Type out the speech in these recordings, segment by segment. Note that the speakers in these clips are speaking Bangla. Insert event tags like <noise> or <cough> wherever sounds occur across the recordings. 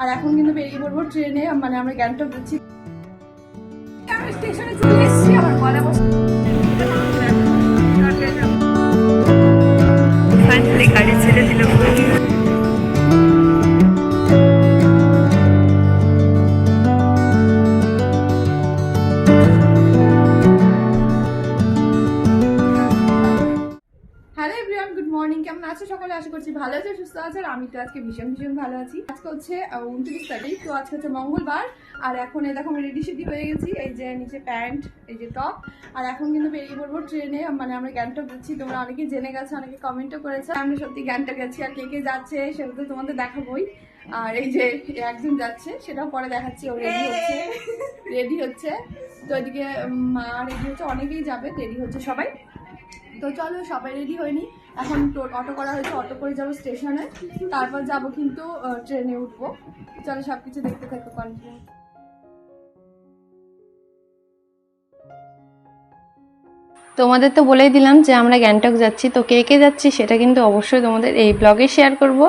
আর এখন কিন্তু বেরিয়ে পড়ব ট্রেনে মানে আমরা গ্যাংটক যাচ্ছি। স্টেশনে চলে এসেছি, আমার গাড়ি ছেড়ে দিল। আছো আর আমি তো আজকে ভীষণ ভীষণ ভালো আছি। আজকে হচ্ছে উনত্রিশ তারিখ, তো আজকে হচ্ছে মঙ্গলবার। আর এখন এই দেখো, আমি রেডি সেডি হয়ে গেছি, এই যে নিচে প্যান্ট, এই যে টপ। আর এখন কিন্তু বেরিয়ে পড়ব ট্রেনে মানে আমরা গ্যাংটক যাচ্ছি তোমরা অনেকেই জেনে গেছো, অনেকে কমেন্টও করেছে। আমরা সত্যি গ্যাংটক গেছি, আর কে কে যাচ্ছে সেটা তো তোমাদের দেখাবোই। আর এই যে একজন যাচ্ছে, সেটাও পরে দেখাচ্ছি, ও রেডি হচ্ছে রেডি হচ্ছে। তো এদিকে মা রেডি হচ্ছে, অনেকেই যাবে রেডি হচ্ছে সবাই। তো চলো, সবাই রেডি হয়নি। এখন অটো করা হয়েছে, অটো করে যাব স্টেশনে। তারপর যাব কিন্তু ট্রেনে উঠবো। চলো সব কিছু দেখতে থাকো কন্টিনিউ তোমাদের তো বলেই দিলাম যে আমরা গ্যাংটক যাচ্ছি। তো কে কে যাচ্ছি সেটা কিন্তু অবশ্যই তোমাদের এই ব্লগে শেয়ার করব।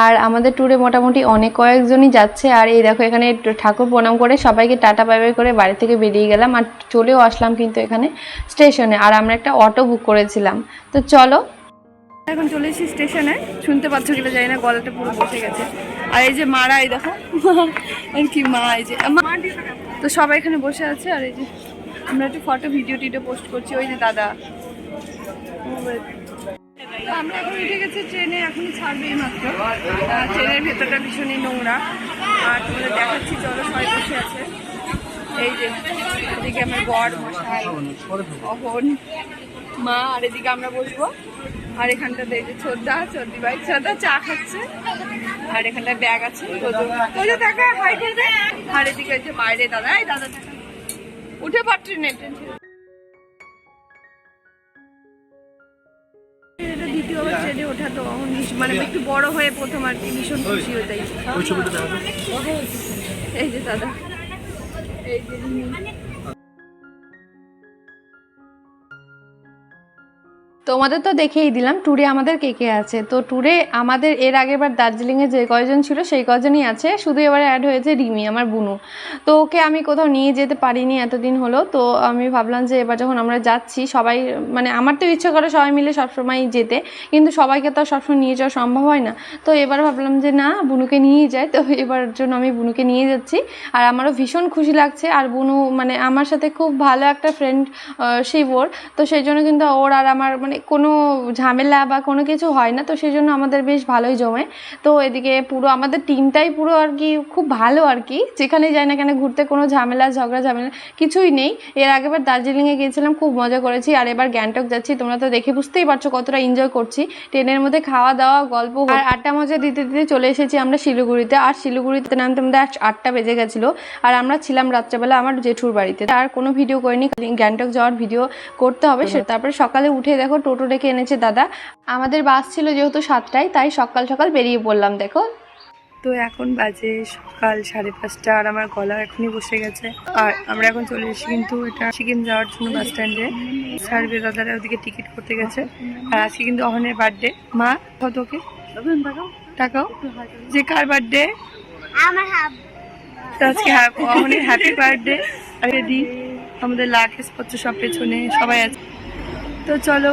আর আমাদের ট্যুরে মোটামুটি অনেক কয়েকজনই যাচ্ছে। আর এই দেখো, এখানে ঠাকুর প্রণাম করে সবাইকে টাটা বাই করে বাড়ি থেকে বেরিয়ে গেলাম। আর চলেও আসলাম কিন্তু এখানে স্টেশনে। আর আমরা একটা অটো বুক করেছিলাম। তো চলো এখন চলে এসেছি স্টেশনে। শুনতে পাচ্ছ কিনা জানি না, গলাটা পুরো বসে গেছে। আর এই যে মারা, এই দেখো। <laughs> কি মা, এই যে তো সবাই এখানে বসে আছে, আর এই যে আমরা একটু ফটো ভিডিও টিডিও পোস্ট করছি। ওই যে দাদা। আমরা এখন উঠে গেছি ট্রেনে, এখনই ছাড়বে মাত্র। ট্রেনের ভেতরটা ভীষণই নোংরা। আর তোমাদের দেখাচ্ছি, চলো সবাই বসে আছে। এই যে, এদিকে আমার বর, মশাই, অহন, মা, আর এদিকে আমরা বসবো। আর এখানটাতে এই যে ছোদ্দা চর্দি ভাই ছোদ্দা চা খাচ্ছে। আর এখানটা ব্যাগ আছে যে দেখা হাই করে আর এদিকে যে বাইরে দাদা এই দাদা উঠে পড় ট্রেনে এটা দ্বিতীয়বার ট্রেনে ওঠা তো মানে একটু বড় হয়ে প্রথম আর কি ভীষণ খুশি হয়ে এই যে দাদা। এই যে তোমাদের তো দেখেই দিলাম ট্যুরে আমাদের কে কে আছে? তো ট্যুরে আমাদের, এর আগেরবার দার্জিলিংয়ে যে কয়জন ছিল, সেই কয়জনই আছে। শুধু এবারে অ্যাড হয়েছে রিমি, আমার বুনু। তো ওকে আমি কোথাও নিয়ে যেতে পারিনি এতদিন হলো। তো আমি ভাবলাম যে এবার যখন আমরা যাচ্ছি, সবাই মানে আমার তো ইচ্ছে করে সবাই মিলে সবসময় যেতে, কিন্তু সবাইকে তো সবসময় নিয়ে যাওয়া সম্ভব হয় না। তো এবার ভাবলাম যে না, বুনুকে নিয়েই যাই। তো এবার জন্য আমি বুনুকে নিয়ে যাচ্ছি। আর আমারও ভীষণ খুশি লাগছে। আর বুনু মানে আমার সাথে খুব ভালো একটা ফ্রেন্ড শিব ওর তো সেই জন্য কিন্তু ওর আর আমার মানে কোনো ঝামেলা বা কোনো কিছু হয় না তো সেই জন্য আমাদের বেশ ভালোই জমে। তো এদিকে পুরো আমাদের টিমটাই পুরো আর কি খুব ভালো আর কি। যেখানে যাই না কেন ঘুরতে কোনো ঝামেলা ঝগড়া ঝামেলা কিছুই নেই। এর আগেবার দার্জিলিংয়ে গিয়েছিলাম খুব মজা করেছি। আর এবার গ্যাংটক যাচ্ছি তোমরা তো দেখে বুঝতেই পারছ কতটা এনজয় করছি। ট্রেনের মধ্যে খাওয়া দাওয়া গল্প আর আড্ডা মজা দিতে দিতে চলে এসেছি আমরা শিলিগুড়িতে। আর শিলিগুড়িতে নামতে আমাদের আট- আটটা বেজে গেছিল। আর আমরা ছিলাম রাত্রেবেলা আমার জেঠুর বাড়িতে। আর কোনো ভিডিও করিনি গ্যাংটক যাওয়ার ভিডিও করতে হবে। সে তারপরে সকালে উঠে দেখো টোটো ডেকে এনেছে দাদা। আমাদের বাস ছিল যেহেতু সাতটায় তাই সকাল সকাল বেরিয়ে পড়লাম দেখো। তো এখন বাজে সকাল সাড়ে পাঁচটা আর আমার গলা এখনই বসে গেছে। আর আমরা এখন চলে এসেছি কিন্তু এটা সিকিম যাওয়ার জন্য বাস স্ট্যান্ডে সার্ভে দাদারা ওদিকে টিকিট করতে গেছে। আর আজকে কিন্তু অহনের বার্থডে মা কত ওকে টাকাও। যে কার বার্থডে আমার হাব। তো আজকে অহনের হ্যাপি বার্থডে আর দি আমাদের লাকেশ পত্র সব পেছনে সবাই আছে। তো চলো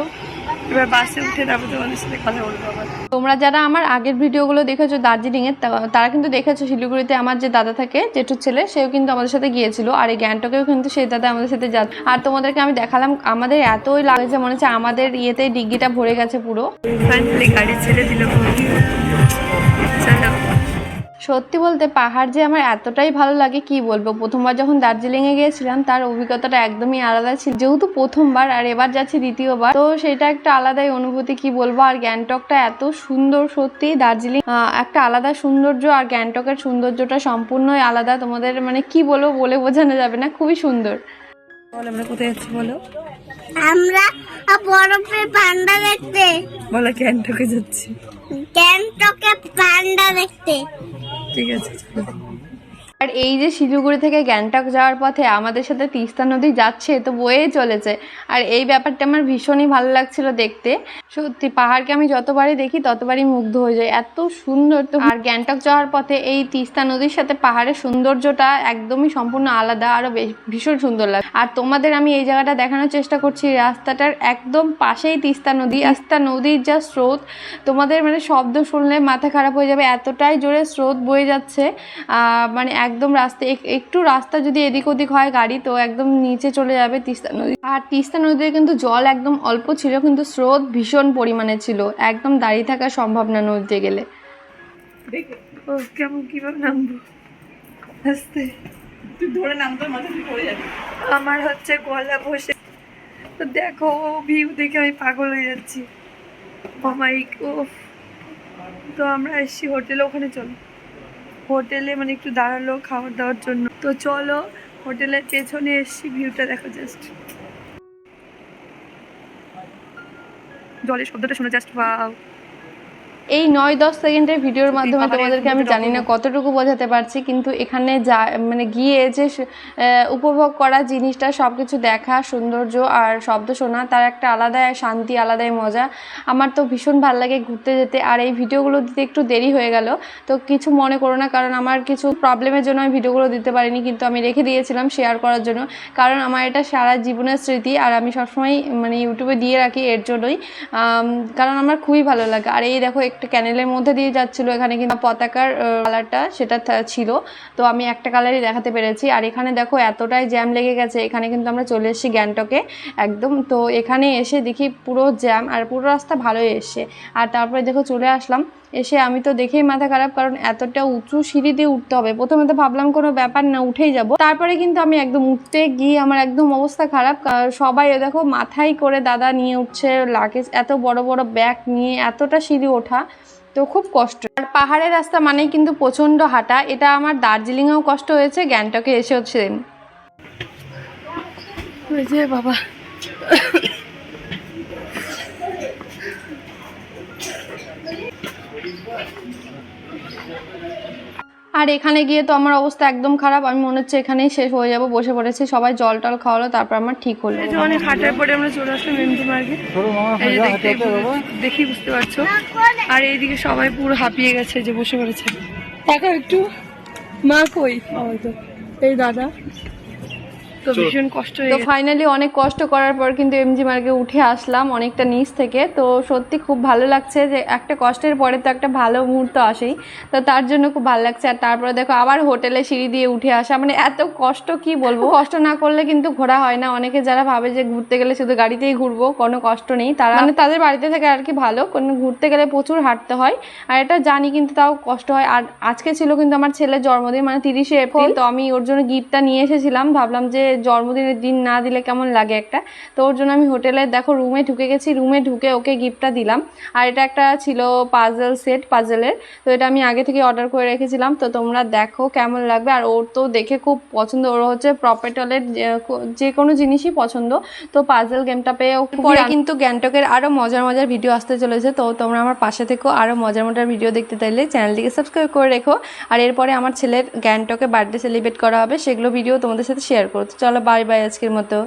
এবার বাসে উঠে তারপর তোমাদের সাথে কথা বলব আবার। তোমরা যারা আমার আগের ভিডিওগুলো দেখেছ দার্জিলিংয়ের এর তারা কিন্তু দেখেছ শিলিগুড়িতে আমার যে দাদা থাকে জেঠুর ছেলে সেও কিন্তু আমাদের সাথে গিয়েছিল আর এই গ্যাংটকেও কিন্তু সেই দাদা আমাদের সাথে যা আর তোমাদেরকে আমি দেখালাম আমাদের এতই লাগেছে মনে হচ্ছে আমাদের ইয়েতে ডিগ্গিটা ভরে গেছে পুরো। গাড়ি ছেড়ে দিল সত্যি বলতে পাহাড় যে আমার এতটাই ভালো লাগে কি বলব? প্রথমবার যখন দার্জিলিংয়ে গিয়েছিলাম তার অভিজ্ঞতাটা একদমই আলাদা ছিল। যেহেতু প্রথমবার আর এবার যাচ্ছি দ্বিতীয়বার তো সেটা একটা আলাদাই অনুভূতি কি বলব? আর গ্যাংটকটা এত সুন্দর সত্যি দার্জিলিং একটা আলাদা সৌন্দর্য আর গ্যাংটকের সৌন্দর্যটা সম্পূর্ণই আলাদা। তোমাদের মানে কি বলব বলে বোঝানো যাবে না খুবই সুন্দর। আমরা কোথায় যাচ্ছি বলো? আমরা বরফের পান্ডা দেখতে। বলো গ্যাংটকে যাচ্ছি। গ্যাংটকে পান্ডা দেখতে। ঠিক আছে আর এই যে শিলিগুড়ি থেকে গ্যাংটক যাওয়ার পথে আমাদের সাথে তিস্তা নদী যাচ্ছে, তো বয়েই চলেছে। আর এই ব্যাপারটা আমার ভীষণই ভালো লাগছিল দেখতে। সত্যি, পাহাড়কে আমি যতবারই দেখি, ততবারই মুগ্ধ হয়ে যাই। এত সুন্দর তো আর গ্যাংটক যাওয়ার পথে এই তিস্তা নদীর সাথে পাহাড়ের সৌন্দর্যটা একদমই সম্পূর্ণ আলাদা আরও বেশ- ভীষণ সুন্দর লাগে। আর তোমাদের আমি এই জায়গাটা দেখানোর চেষ্টা করছি, রাস্তাটার একদম পাশেই তিস্তা নদী। তিস্তা নদীর যা স্রোত, তোমাদের মানে শব্দ শুনলে মাথা খারাপ হয়ে যাবে। এতটাই জোরে স্রোত বয়ে যাচ্ছে। মানে একদম রাস্তা এক- একটু রাস্তা যদি এদিক ওদিক হয় গাড়ি তো একদম নিচে চলে যাবে তিস্তা নদী। আর তিস্তা নদীতে কিন্তু জল একদম অল্প ছিল কিন্তু স্রোত ভীষণ পরিমাণে ছিল। একদম দাঁড়িয়ে থাকা সম্ভব না নদীতে গেলে। ও কেমন কীভাবে নামবো? আস্তে। তুই ধরে নামতে মাথা পড়ে যাবি। আমার হচ্ছে গলা বসে। তো দেখো ভিউ দেখে আমি পাগল হয়ে যাচ্ছি। মামাই ও তো আমরা এসছি হোটেলে ওখানে চলো। হোটেলে মানে একটু দাঁড়াল খাবার দাওয়ার জন্য। তো চলো হোটেলের পেছনে এসছি, ভিউটা দেখো জাস্ট জলের শব্দটা শোনা জাস্ট বাও এই নয় দশ সেকেন্ডের ভিডিওর মাধ্যমে তোমাদেরকে আমি জানি না কতটুকু বোঝাতে পারছি কিন্তু এখানে যা মানে গিয়ে যে উপভোগ করা জিনিসটা সব কিছু দেখা সৌন্দর্য আর শব্দ শোনা তার একটা আলাদাই শান্তি আলাদাই মজা। আমার তো ভীষণ ভালো লাগে ঘুরতে যেতে আর এই ভিডিওগুলো দিতে একটু দেরি হয়ে গেল। তো কিছু মনে করো না কারণ আমার কিছু প্রবলেমের জন্য আমি ভিডিওগুলো দিতে পারিনি কিন্তু আমি রেখে দিয়েছিলাম শেয়ার করার জন্য। কারণ আমার এটা সারা জীবনের স্মৃতি আর আমি সবসময় মানে ইউটিউবে দিয়ে রাখি এর জন্যই। কারণ আমার খুবই ভালো লাগে। আর এই দেখো একটা ক্যানেলের মধ্যে দিয়ে যাচ্ছিল, এখানে কিন্তু পতাকার কালারটা সেটা ছিল। তো আমি একটা কালারই দেখাতে পেরেছি। আর এখানে দেখো এতটাই জ্যাম লেগে গেছে, এখানে কিন্তু আমরা চলে এসেছি গ্যাংটকে একদম। তো এখানে এসে দেখি পুরো জ্যাম আর পুরো রাস্তা ভালোই এসছে। আর তারপরে দেখো চলে আসলাম। এসে আমি তো দেখেই মাথা খারাপ, কারণ এতটা উঁচু সিঁড়ি দিয়ে উঠতে হবে। প্রথমে তো ভাবলাম কোনো ব্যাপার না, উঠেই যাব। তারপরে কিন্তু আমি একদম উঠতে গিয়ে আমার একদম অবস্থা খারাপ। সবাই দেখো মাথায় করে দাদা নিয়ে উঠছে, লাগেজ, এত বড় বড় ব্যাগ নিয়ে, এতটা সিঁড়ি ওঠা তো খুব কষ্ট। আর পাহাড়ের রাস্তা মানেই কিন্তু প্রচণ্ড হাঁটা। এটা আমার দার্জিলিংয়েও কষ্ট হয়েছে, গ্যাংটকে এসেও ওই বাবা। আর এখানে গিয়ে তো আমার অবস্থা একদম খারাপ। আমি মনে হচ্ছে এখানেই শেষ হয়ে যাব বসে পড়েছি। সবাই জল টল খাওয়ালো তারপর আমার ঠিক হলো। মানে অনেক হাঁটার পরে আমরা চলে আসলাম এমজি মার্কেট দেখি বুঝতে পারছ। আর এইদিকে সবাই পুরো হাঁপিয়ে গেছে যে বসে পড়েছে। টাকা একটু মা কই? তো এই দাদা। তো ভীষণ কষ্ট তো ফাইনালি অনেক কষ্ট করার পর কিন্তু এমজি মার্গে উঠে আসলাম অনেকটা নিচ থেকে। তো সত্যি খুব ভালো লাগছে যে একটা কষ্টের পরে তো একটা ভালো মুহূর্ত আসেই। তো তার জন্য খুব ভালো লাগছে। আর তারপরে দেখো আবার হোটেলে সিঁড়ি দিয়ে উঠে আসা। মানে এত কষ্ট কি বলব? কষ্ট না করলে কিন্তু ঘোরা হয় না। অনেকে যারা ভাবে যে ঘুরতে গেলে শুধু গাড়িতেই ঘুরবো কোনো কষ্ট নেই। তারা মানে তাদের বাড়িতে থেকে আর কি ভালো। কোনো ঘুরতে গেলে প্রচুর হাঁটতে হয়। আর এটা জানি কিন্তু তাও কষ্ট হয়। আর আজকে ছিল কিন্তু আমার ছেলের জন্মদিন মানে তিরিশে এপ্রিল। তো আমি ওর জন্য গিফটটা নিয়ে এসেছিলাম। ভাবলাম যে জন্মদিনের দিন না দিলে কেমন লাগে একটা? তো ওর জন্য আমি হোটেলে দেখো রুমে ঢুকে গেছি রুমে ঢুকে ওকে গিফটটা দিলাম। আর এটা একটা ছিল পাজল সেট পাজলের তো এটা আমি আগে থেকে অর্ডার করে রেখেছিলাম। তো তোমরা দেখো কেমন লাগবে। আর ওর তো দেখে খুব পছন্দ। ওর হচ্ছে প্রপেটলের যে কোনো জিনিসই পছন্দ। তো পাজল গেমটা পেয়ে ও পরে কিন্তু গ্যাংটকের আরও মজার মজার ভিডিও আসতে চলেছে। তো তোমরা আমার পাশে থেকেও আরও মজার মজার ভিডিও দেখতে চাইলে চ্যানেলটিকে সাবস্ক্রাইব করে রেখো। আর এরপরে আমার ছেলের গ্যাংটকে বার্থডে সেলিব্রেট করা হবে। সেগুলো ভিডিও তোমাদের সাথে শেয়ার করো তো চলো বাই বাই আজকের মতো।